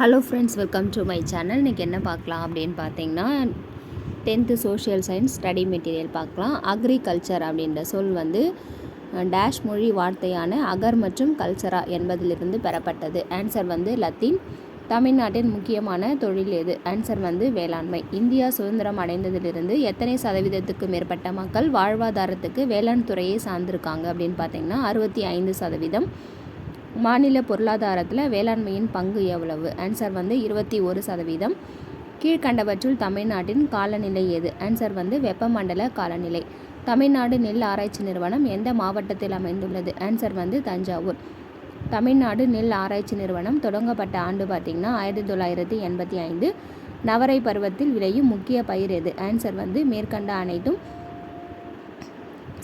Hello friends welcome to my channel இன்றைக்கி என்ன பார்க்கலாம் அப்படின்னு பார்த்தீங்கன்னா tenth social science study material பார்க்கலாம். அக்ரிகல்ச்சர் அப்படின்ற சொல் வந்து டேஷ் மொழி வார்த்தையான அகர் மற்றும் கல்ச்சரா என்பதிலிருந்து பெறப்பட்டது. ஆன்சர் வந்து லத்தீன். தமிழ்நாட்டின் முக்கியமான தொழில் எது? ஆன்சர் வந்து வேளாண்மை. இந்தியா சுதந்திரம் அடைந்ததிலிருந்து எத்தனை சதவீதத்துக்கு மேற்பட்ட மக்கள் வாழ்வாதாரத்துக்கு வேளாண் துறையை சார்ந்திருக்காங்க அப்படின்னு பார்த்தீங்கன்னா அறுபத்தி ஐந்து சதவீதம். மாநில பொருளாதாரத்தில் வேளாண்மையின் பங்கு எவ்வளவு? ஆன்சர் வந்து இருபத்தி ஒரு சதவீதம். கீழ்கண்டவற்றுள் தமிழ்நாட்டின் காலநிலை எது? ஆன்சர் வந்து வெப்பமண்டல காலநிலை. தமிழ்நாடு நெல் ஆராய்ச்சி நிறுவனம் எந்த மாவட்டத்தில் அமைந்துள்ளது? ஆன்சர் வந்து தஞ்சாவூர். தமிழ்நாடு நெல் ஆராய்ச்சி நிறுவனம் தொடங்கப்பட்ட ஆண்டு பார்த்திங்கன்னா ஆயிரத்தி தொள்ளாயிரத்தி எண்பத்தி ஐந்து. நவரை பருவத்தில் விளையும் முக்கிய பயிர் எது? ஆன்சர் வந்து மேற்கண்ட அனைத்தும்.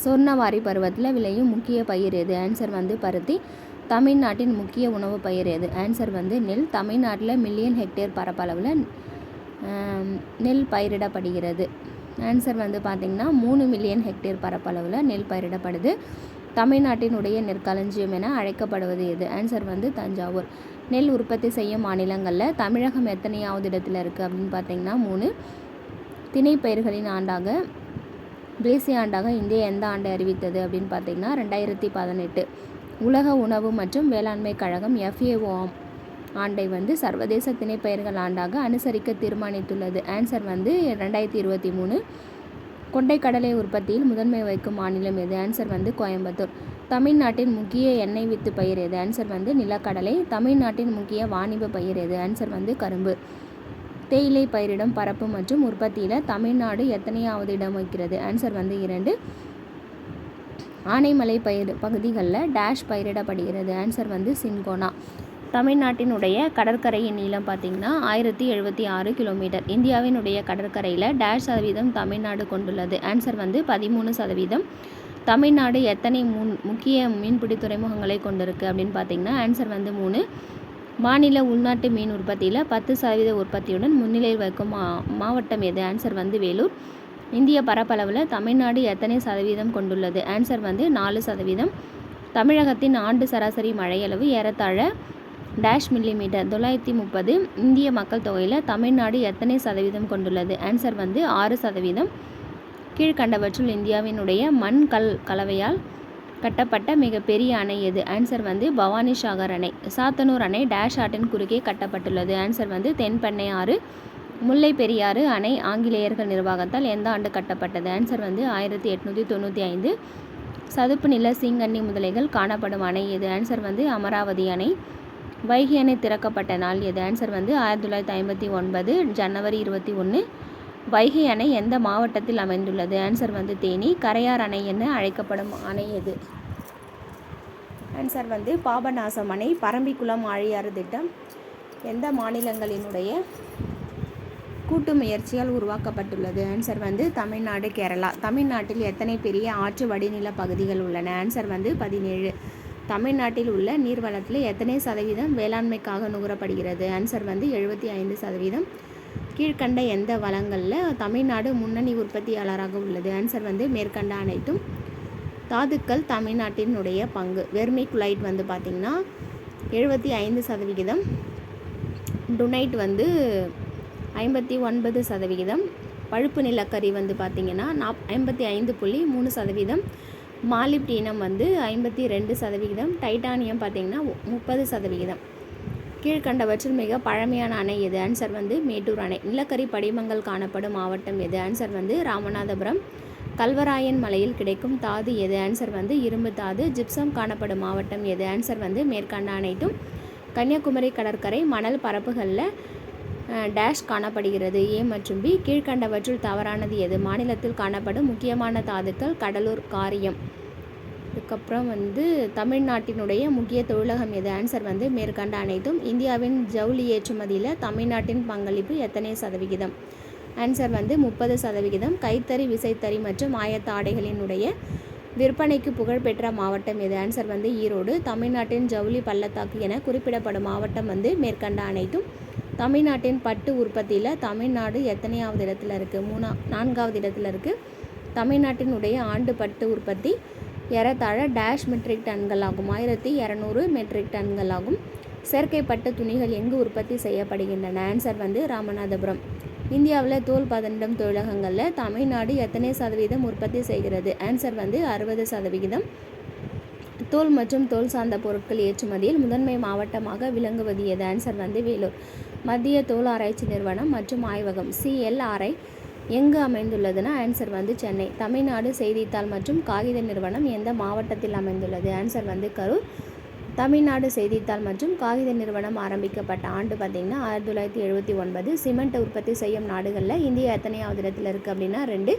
சொர்ணவாரி பருவத்தில் விளையும் முக்கிய பயிர் எது? ஆன்சர் வந்து பருத்தி. தமிழ்நாட்டின் முக்கிய உணவு பயிர் எது? ஆன்சர் வந்து நெல். தமிழ்நாட்டில் மில்லியன் ஹெக்டேர் பரப்பளவில் நெல் பயிரிடப்படுகிறது. ஆன்சர் வந்து பார்த்திங்கன்னா மூணு மில்லியன் ஹெக்டேர் பரப்பளவில் நெல் பயிரிடப்படுது. தமிழ்நாட்டினுடைய நெற்களஞ்சியம் என அழைக்கப்படுவது எது? ஆன்சர் வந்து தஞ்சாவூர். நெல் உற்பத்தி செய்யும் மாநிலங்களில் தமிழகம் எத்தனையாவது இடத்துல இருக்குது அப்படின்னு பார்த்தீங்கன்னா மூணு. திணைப்பயிர்களின் ஆண்டாக தேசிய ஆண்டாக இந்தியா எந்த ஆண்டை அறிவித்தது அப்படின்னு பார்த்தீங்கன்னா ரெண்டாயிரத்தி பதினெட்டு. உலக உணவு மற்றும் வேளாண்மை கழகம் எஃப்ஏஓ ஆண்டை வந்து சர்வதேச திணைப்பயிர்கள் ஆண்டாக அனுசரிக்க தீர்மானித்துள்ளது. ஆன்சர் வந்து ரெண்டாயிரத்தி இருபத்தி மூணு. கொண்டைக்கடலை உற்பத்தியில் முதன்மை வைக்கும் மாநிலம் எது? ஆன்சர் வந்து கோயம்புத்தூர். தமிழ்நாட்டின் முக்கிய எண்ணெய் வித்து பயிர் எது? ஆன்சர் வந்து நிலக்கடலை. தமிழ்நாட்டின் முக்கிய வாணிப பயிர் எது? ஆன்சர் வந்து கரும்பு. தேயிலை பயிரிடும் பரப்பு மற்றும் உற்பத்தியில் தமிழ்நாடு எத்தனையாவது இடம் வைக்கிறது ஆன்சர் வந்து இரண்டு. ஆனைமலை பயிர் பகுதிகளில் டேஷ் பயிரிடப்படுகிறது. ஆன்சர் வந்து சின்கோனா. தமிழ்நாட்டினுடைய கடற்கரையின் நீளம் பார்த்திங்கன்னா ஆயிரத்தி எழுபத்தி ஆறு கிலோமீட்டர் இந்தியாவினுடைய கடற்கரையில் டேஷ் சதவீதம் தமிழ்நாடு கொண்டுள்ளது. ஆன்சர் வந்து பதிமூணு சதவீதம். தமிழ்நாடு எத்தனை முன் முக்கிய மீன்பிடி துறைமுகங்களை கொண்டிருக்கு அப்படின்னு பார்த்தீங்கன்னா ஆன்சர் வந்து மூணு. மாநில உள்நாட்டு மீன் உற்பத்தியில் பத்து சதவீத உற்பத்தியுடன் முன்னிலையில் வைக்கும் மா மாவட்டம் எது? ஆன்சர் வந்து வேலூர். இந்திய பரப்பளவில் தமிழ்நாடு எத்தனை சதவீதம் கொண்டுள்ளது? ஆன்சர் வந்து நாலு சதவீதம். தமிழகத்தின் ஆண்டு சராசரி மழையளவு ஏறத்தாழ டேஷ் மில்லிமீட்டர் தொள்ளாயிரத்தி முப்பது. இந்திய மக்கள் தொகையில் தமிழ்நாடு எத்தனை சதவீதம் கொண்டுள்ளது? ஆன்சர் வந்து ஆறு சதவீதம். கீழ்கண்டவற்றுள் இந்தியாவினுடைய மண் கல் கலவையால் கட்டப்பட்ட மிகப்பெரிய அணை எது? ஆன்சர் வந்து பவானி சாகர் அணை. சாத்தனூர் அணை டேஷ் ஆட்டின் குறுக்கே கட்டப்பட்டுள்ளது. ஆன்சர் வந்து தென்பெண்ணை ஆறு. முல்லை பெரியாறு அணை ஆங்கிலேயர்கள் நிர்வாகத்தால் எந்த ஆண்டு கட்டப்பட்டது? ஆன்சர் வந்து ஆயிரத்தி எட்நூற்றி தொண்ணூற்றி ஐந்து. சதுப்பு நில சீங்கண்ணி முதலைகள் காணப்படும் அணை எது? ஆன்சர் வந்து அமராவதி அணை. வைகை அணை திறக்கப்பட்ட நாள் எது? ஆன்சர் வந்து ஆயிரத்தி தொள்ளாயிரத்தி ஐம்பத்தி ஒன்பது ஜனவரி இருபத்தி ஒன்று. வைகை அணை எந்த மாவட்டத்தில் அமைந்துள்ளது? ஆன்சர் வந்து தேனி. கரையார் அணை என அழைக்கப்படும் அணை எது? ஆன்சர் வந்து பாபநாசம் அணை பரம்பிக்குளம் ஆழியாறு திட்டம். எந்த மாநிலங்களினுடைய கூட்டு முயற்சியால் உருவாக்கப்பட்டுள்ளது. ஆன்சர் வந்து தமிழ்நாடு கேரளா. தமிழ்நாட்டில் எத்தனை பெரிய ஆற்று வடிநில பகுதிகள் உள்ளன? ஆன்சர் வந்து பதினேழு. தமிழ்நாட்டில் உள்ள நீர்வளத்தில் எத்தனை சதவீதம் வேளாண்மைக்காக நுகரப்படுகிறது? ஆன்சர் வந்து எழுபத்தி ஐந்து சதவீதம். கீழ்கண்ட எந்த வளங்களில் தமிழ்நாடு முன்னணி உற்பத்தியாளராக உள்ளது? ஆன்சர் வந்து மேற்கண்ட அனைத்தும். தாதுக்கள் தமிழ்நாட்டினுடைய பங்கு. வெர்மிகுலைட் வந்து பார்த்திங்கன்னா எழுபத்தி ஐந்து சதவிகிதம் டுனைட் வந்து ஐம்பத்தி ஒன்பது சதவிகிதம். பழுப்பு நிலக்கரி வந்து பார்த்திங்கன்னா நாப் ஐம்பத்தி ஐந்து புள்ளி மூணு சதவீதம் மாலிப்டீனம் வந்து ஐம்பத்தி ரெண்டு சதவிகிதம். டைட்டானியம் பார்த்திங்கன்னா முப்பது சதவிகிதம். கீழ்கண்டவற்றில் மிக பழமையான அணை எது? ஆன்சர் வந்து மேட்டூர் அணை. நிலக்கரி படிமங்கள் காணப்படும் மாவட்டம் எது? ஆன்சர் வந்து ராமநாதபுரம். கல்வராயன் மலையில் கிடைக்கும் தாது எது? ஆன்சர் வந்து இரும்பு தாது. ஜிப்சம் காணப்படும் மாவட்டம் எது? ஆன்சர் வந்து மேற்கண்ட அனைத்தும் கன்னியாகுமரி கடற்கரை மணல் பரப்புகளில் டேஷ் காணப்படுகிறது. ஏ மற்றும் பி கீழ்கண்டவற்றுள் தவறானது எது? மாநிலத்தில் காணப்படும் முக்கியமான தாதுக்கள் கடலூர் காரியம். அதுக்கப்புறம் வந்து தமிழ்நாட்டினுடைய முக்கிய தொழிலகம் எது? ஆன்சர் வந்து மேற்கண்ட அனைத்தும் இந்தியாவின் ஜவுளி ஏற்றுமதியில் தமிழ்நாட்டின் பங்களிப்பு எத்தனை சதவிகிதம்? ஆன்சர் வந்து முப்பது சதவிகிதம். கைத்தறி விசைத்தறி மற்றும் ஆயத்த ஆடைகளினுடைய விற்பனைக்கு புகழ்பெற்ற மாவட்டம் எது? ஆன்சர் வந்து ஈரோடு. தமிழ்நாட்டின் ஜவுளி பள்ளத்தாக்கு என குறிப்பிடப்படும் மாவட்டம் வந்து மேற்கண்ட அனைத்தும் தமிழ்நாட்டின் பட்டு உற்பத்தியில் தமிழ்நாடு எத்தனையாவது இடத்துல இருக்குது மூணா நான்காவது இடத்துல இருக்குது தமிழ்நாட்டினுடைய ஆண்டு பட்டு உற்பத்தி ஏறத்தாழ டேஷ் மெட்ரிக் டன்கள் ஆகும் ஆயிரத்தி இரநூறு மெட்ரிக் டன்கள் ஆகும் செயற்கைப்பட்டு துணிகள் எங்கு உற்பத்தி செய்யப்படுகின்றன? ஆன்சர் வந்து ராமநாதபுரம். இந்தியாவில் தோல் பதனிடும் தொழிலகங்களில் தமிழ்நாடு எத்தனை சதவீதம் உற்பத்தி செய்கிறது? ஆன்சர் வந்து அறுபது சதவிகிதம் தோல் மற்றும் தோல் சார்ந்த பொருட்கள் ஏற்றுமதியில் முதன்மை மாவட்டமாக விளங்குவது எது? ஆன்சர் வந்து வேலூர். மத்திய தோல் ஆராய்ச்சி நிறுவனம் மற்றும் ஆய்வகம் சிஎல்ஆர்ஐ எங்கு அமைந்துள்ளதுன்னா ஆன்சர் வந்து சென்னை. தமிழ்நாடு செய்தித்தாள் மற்றும் காகித நிறுவனம் எந்த மாவட்டத்தில் அமைந்துள்ளது? ஆன்சர் வந்து கரூர். தமிழ்நாடு செய்தித்தாள் மற்றும் காகித நிறுவனம் ஆரம்பிக்கப்பட்ட ஆண்டு பார்த்திங்கன்னா ஆயிரத்தி தொள்ளாயிரத்தி எழுபத்தி ஒன்பது. சிமெண்ட் உற்பத்தி செய்யும் நாடுகளில் இந்தியா எத்தனையாவது இடத்துல இருக்குது அப்படின்னா ரெண்டு.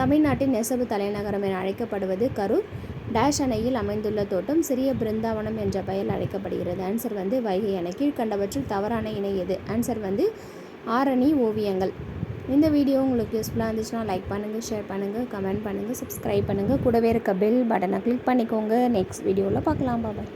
தமிழ்நாட்டின் நெசவு தலைநகரம் என அழைக்கப்படுவது கரூர். டேஷ் அணையில் அமைந்துள்ள தோட்டம் சிறிய பிருந்தாவனம் என்ற பெயர் அழைக்கப்படுகிறது. ஆன்சர் வந்து வைகை அணை கீழ்கண்டவற்றில் தவறான இணை எது? ஆன்சர் வந்து ஆரணி ஓவியங்கள். இந்த வீடியோ உங்களுக்கு யூஸ்ஃபுல்லாக இருந்துச்சுன்னா லைக் பண்ணுங்கள் ஷேர் பண்ணுங்கள் கமெண்ட் பண்ணுங்கள் சப்ஸ்கிரைப் பண்ணுங்கள் கூடவே இருக்க பெல் பட்டனை கிளிக் பண்ணிக்கோங்க. நெக்ஸ்ட் வீடியோவில் பார்க்கலாம். பாபாய்